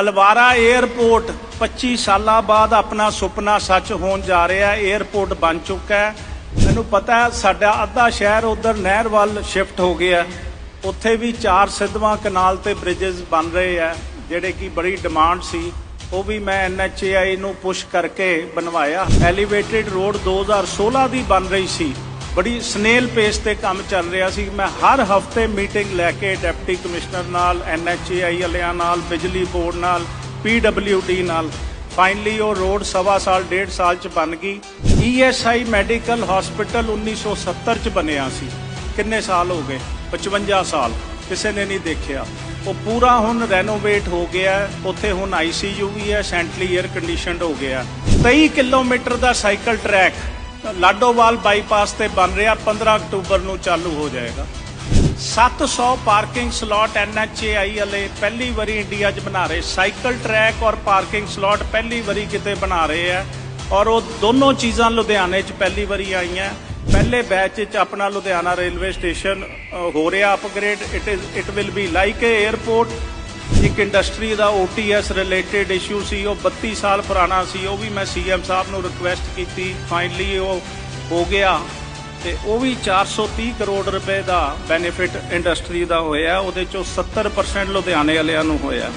ਅਲਵਾਰਾ airport 25 ਸਾਲਾਂ ਬਾਅਦ ਆਪਣਾ ਸੁਪਨਾ ਸੱਚ ਹੋਣ ਜਾ ਰਿਹਾ ਹੈ। 에ਅਰਪੋਰਟ ਬਣ ਚੁੱਕਾ ਹੈ। ਮੈਨੂੰ ਪਤਾ ਹੈ, ਸਾਡਾ ਅੱਧਾ ਸ਼ਹਿਰ ਉਧਰ ਨਹਿਰ ਵੱਲ ਸ਼ਿਫਟ ਹੋ ਗਿਆ ਉੱਥੇ ਵੀ ਚਾਰ ਸਿੱਧਵਾਂ ਕਨਾਲ ਤੇ ਬ੍ਰਿਜਸ ਬਣ ਰਹੇ ਆ ਜਿਹੜੇ ਕਿ ਬੜੀ ਡਿਮਾਂਡ ਸੀ। ਉਹ ਵੀ ਮੈਂ ਐਨਐਚਏਆਈ ਨੂੰ ਪੁਸ਼ ਕਰਕੇ ਬਣਵਾਇਆ। ਐਲੀਵੇਟਿਡ ਰੋਡ 2016 ਦੀ ਬਣ ਰਹੀ ਸੀ। ਬੜੀ ਸਨੇਲ ਪੇਸ ਤੇ ਕੰਮ ਚੱਲ ਰਿਹਾ ਸੀ। ਮੈਂ ਹਰ ਹਫ਼ਤੇ ਮੀਟਿੰਗ ਲੈ ਕੇ ਡਿਪਟੀ ਕਮਿਸ਼ਨਰ ਨਾਲ, ਐਨਐਚਏਆਈ ਵਾਲਿਆਂ ਨਾਲ, ਬਿਜਲੀ ਬੋਰਡ ਨਾਲ ਪੀਡਬਲਯੂਡੀ ਨਾਲ। ਫਾਈਨਲੀ ਉਹ ਰੋਡ ਸਵਾ ਸਾਲ, ਡੇਢ ਸਾਲ ਚ ਬਣ ਗਈ। ਈਐਸਆਈ ਮੈਡੀਕਲ ਹਸਪੀਟਲ 1970 ਚ ਬਣਿਆ ਸੀ। ਕਿੰਨੇ ਸਾਲ ਹੋ ਗਏ? 55 ਸਾਲ। ਕਿਸੇ ਨੇ ਨਹੀਂ ਦੇਖਿਆ। ਉਹ ਪੂਰਾ ਹੁਣ ਰੈਨੋਵੇਟ ਹੋ ਗਿਆ। ਉੱਥੇ ਹੁਣ ਆਈਸੀਯੂ ਵੀ ਹੈ ਸੈਂਟਰਲੀ 에ਅਰ ਕੰਡੀਸ਼ਨਡ ਹੋ ਗਿਆ। 23 ਕਿਲੋਮੀਟਰ ਦਾ ਸਾਈਕਲ ਟਰੈਕ ਲਾਡੋਵਾਲ ਬਾਈਪਾਸ ਤੇ ਬਣ ਰਿਹਾ 15 ਅਕਤੂਬਰ ਨੂੰ ਚਾਲੂ ਹੋ ਜਾਏਗਾ। 700 ਪਾਰਕਿੰਗ ਸਲਾਟ ਐਨਐਚਏਆਈ ਵਾਲੇ ਪਹਿਲੀ ਵਾਰੀ ਇੰਡੀਆ 'ਚ ਬਣਾ ਰਹੇ। ਸਾਈਕਲ, ਟਰੈਕ ਔਰ ਪਾਰਕਿੰਗ ਸਲਾਟ ਪਹਿਲੀ ਵਾਰੀ ਕਿਤੇ ਬਣਾ ਰਹੇ ਆ। ਔਰ ਉਹ ਦੋਨੋਂ ਚੀਜ਼ਾਂ ਲੁਧਿਆਣੇ 'ਚ ਪਹਿਲੀ ਵਾਰੀ ਆਈਆਂ। ਪਹਿਲੇ ਬੈਚ 'ਚ ਆਪਣਾ ਲੁਧਿਆਣਾ ਰੇਲਵੇ ਸਟੇਸ਼ਨ ਹੋ ਰਿਹਾ upgrade it is it will be like a airport ਇੱਕ ਇੰਡਸਟਰੀ ਦਾ OTS ਰਿਲੇਟਡ ਇਸ਼ੂ ਸੀ, ਉਹ 32 ਸਾਲ ਪੁਰਾਣਾ ਸੀ, ਉਹ ਵੀ ਮੈਂ ਸੀਐਮ ਸਾਹਿਬ ਨੂੰ ਰਿਕੁਐਸਟ ਕੀਤੀ ਫਾਈਨਲੀ ਉਹ ਹੋ ਗਿਆ ਤੇ ਉਹ ਵੀ 430 ਕਰੋੜ ਰੁਪਏ ਦਾ ਬੈਨੀਫਿਟ ਇੰਡਸਟਰੀ ਦਾ ਹੋਇਆ, ਉਹਦੇ ਚੋਂ 70% ਲੁਧਿਆਣੇ ਵਾਲਿਆਂ ਨੂੰ ਹੋਇਆ।